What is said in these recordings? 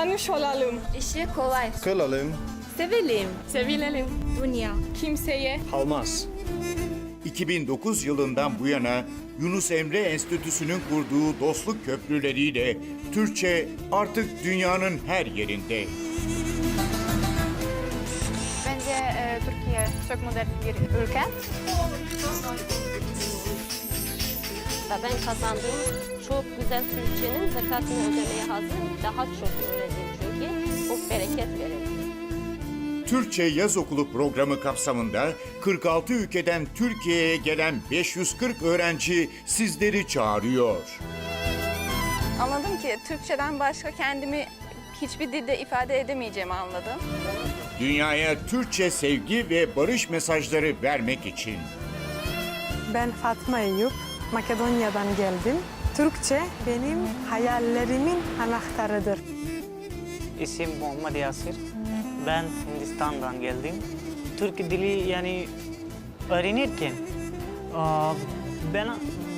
Tanış olalım. İşi kolay. Kılalım. Sevelim. Sevilelim. Dünya. Kimseye Halmaz. 2009 yılından bu yana Yunus Emre Enstitüsü'nün kurduğu dostluk köprüleriyle Türkçe artık dünyanın her yerinde. Bence e, Türkiye çok modern bir ülke. Ve ben kazandığım çok güzel Türkçenin zekatını ödemeye hazırım. Daha çok öğrendim çünkü. Bu bereket verir. Türkçe Yaz Okulu programı kapsamında 46 ülkeden Türkiye'ye gelen 540 öğrenci sizleri çağırıyor. Anladım ki Türkçeden başka kendimi hiçbir dilde ifade edemeyeceğimi anladım. Dünyaya Türkçe sevgi ve barış mesajları vermek için. Ben Fatma Eyüp, Makedonya'dan geldim. Türkçe benim hayallerimin anahtarıdır. İsim Muhammed Yasir. Ben Hindistan'dan geldim. Türk dili yani öğrenirken ben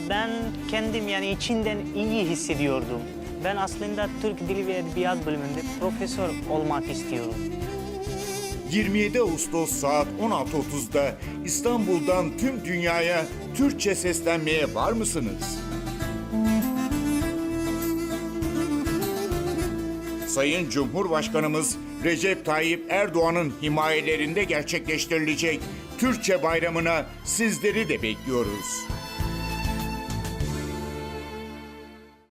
ben kendim yani içinden iyi hissediyordum. Ben aslında Türk Dili ve Edebiyat bölümünde profesör olmak istiyorum. 27 Ağustos saat 16.30'da İstanbul'dan tüm dünyaya Türkçe seslenmeye var mısınız? Sayın Cumhurbaşkanımız Recep Tayyip Erdoğan'ın himayelerinde gerçekleştirilecek Türkçe Bayramı'na sizleri de bekliyoruz.